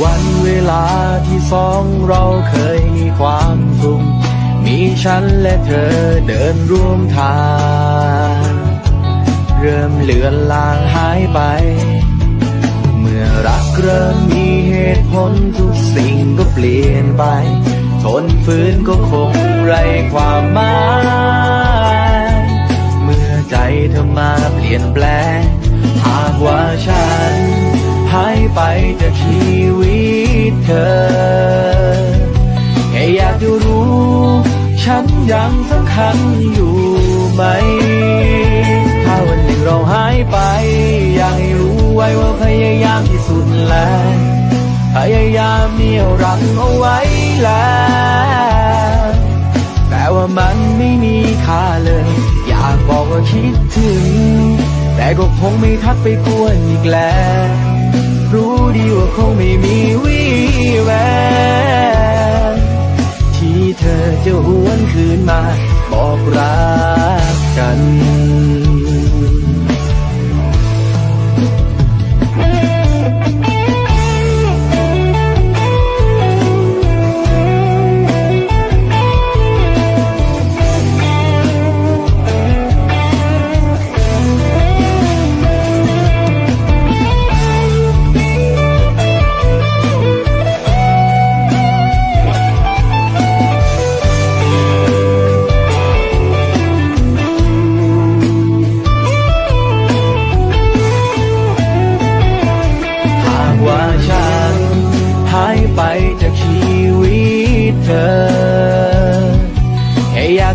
วันเวลาที่สองเราเคยมีความสุข มีฉันและเธอเดินร่วมทาง เริ่มเลือนลางหายไป เมื่อรักเริ่มมีเหตุผลทุกสิ่งก็เปลี่ยนไป ทนฝืนก็คงไรความหมาย เมื่อใจเธอมาเปลี่ยนแปลง หากว่าฉัน หายไปจากชีวิตเธอ แค่อยากจะรู้ ฉันยังสำคัญอยู่ไหม ถ้าวันหนึ่งเราหายไป อยากให้รู้ไว้ว่าพยายามที่สุดแล้วพยายามเหนี่ยวรั้งเอาไว้แล้วแต่ว่ามันไม่มีค่าเลย อยากบอกว่าคิดถึง แต่ก็คงไม่ทักไปกวนอีกแล้ว ดีว่าคงไม่มีวี่แวว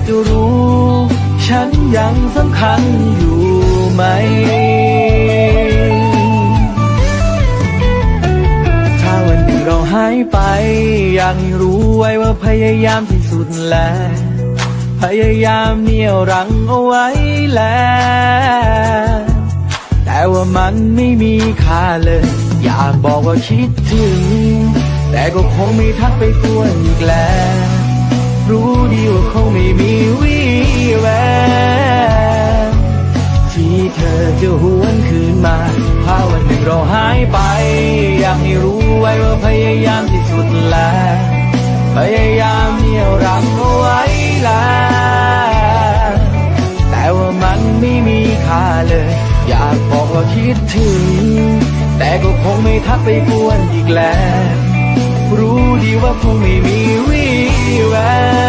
จะรู้ ฉันยังสำคัญอยู่ไหม ถ้าวันหนึ่งเราหายไป อยากรู้ไว้ว่าพยายามที่สุดแล้ว พยายามเหนี่ยวรั้งเอาไว้แล้วแต่ว่ามันไม่มีค่าเลย อยากบอกว่าคิดถึง แต่ก็คงไม่ทักไปกวนอีกแล้ว รู้ดีว่าคงไม่มีวี่แววที่เธอจะหวนคืนมาถ้าวันหนึ่งเราหายไป อยากให้รู้ไว้ว่าพยายามที่สุดแล้วพยายามเหนี่ยวรั้งเอาไว้แล้วแต่ว่ามันไม่มีค่าเลย อยากบอกว่าคิดถึง แต่ก็คงไม่ทักไปกวนอีกแล้ว รู้ดีว่าคงไม่มีวี่ แวว